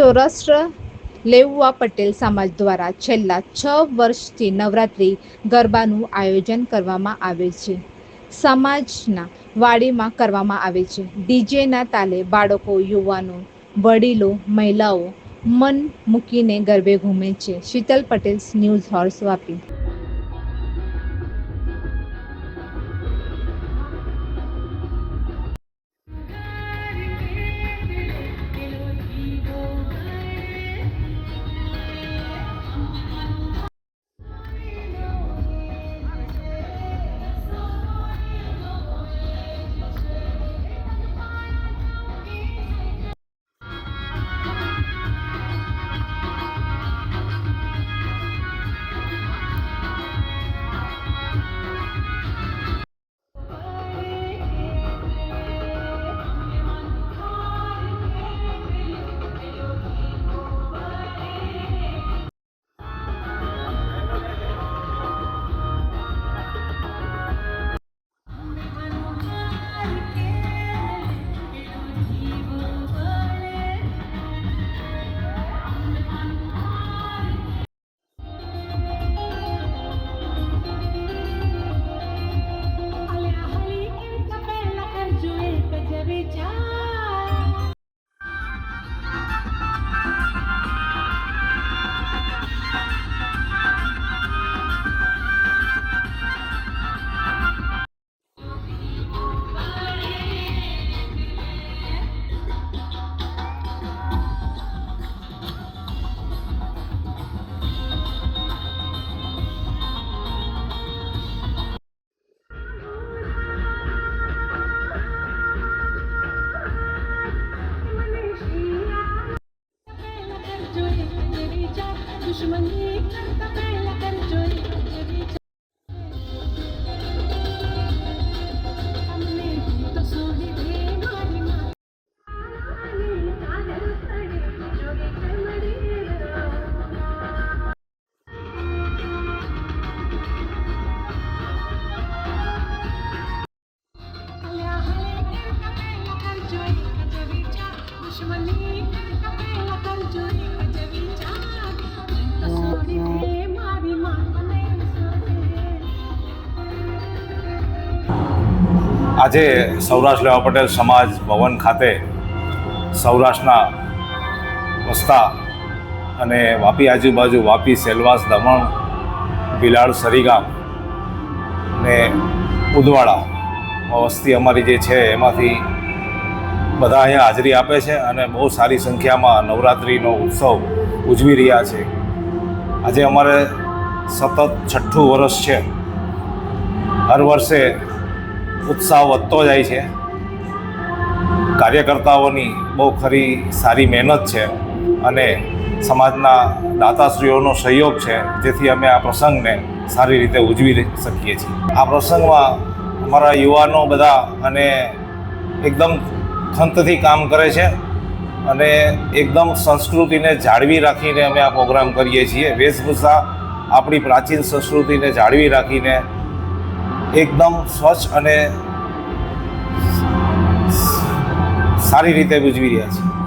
સૌરાષ્ટ્ર લેવવા પટેલ સમાજ દ્વારા છેલ્લા છ વર્ષથી નવરાત્રિ ગરબાનું આયોજન કરવામાં આવે છે. સમાજના વાડીમાં કરવામાં આવે છે. ડીજેના તાલે બાળકો, યુવાનો, વડીલો, મહિલાઓ મન મૂકીને ગરબે ઘૂમે છે. Sheetal Patel news horse Vapi. આજે સૌરાષ્ટ્ર લેવા પટેલ સમાજ ભવન ખાતે સૌરાષ્ટ્રના વસ્તા અને વાપી આજુબાજુ વાપી સેલવાસ દમણ, બિલાડ, સરીગામ ને ઉદવાડા વસ્તી અમારી જે છે એમાંથી બધા અહીંયા હાજરી આપે છે અને બહુ સારી સંખ્યામાં નવરાત્રિનો ઉત્સવ ઉજવી રહ્યા છે. આજે અમારે સતત છઠ્ઠું વર્ષ છે. હર વર્ષે ઉત્સાહ વધતો જાય છે. કાર્યકર્તાઓની બહુ ખરી સારી મહેનત છે અને સમાજના દાતાશ્રીઓનો સહયોગ છે, જેથી અમે આ પ્રસંગને સારી રીતે ઉજવી શકીએ છીએ. આ પ્રસંગમાં અમારા યુવાનો બધા અને એકદમ ખંતથી કામ કરે છે અને એકદમ સંસ્કૃતિને જાળવી રાખીને અમે આ પ્રોગ્રામ કરીએ છીએ. વેશભૂષા આપણી પ્રાચીન સંસ્કૃતિને જાળવી રાખીને એકદમ સ્વચ્છ અને સારી રીતે ઉજવી રહ્યા છે.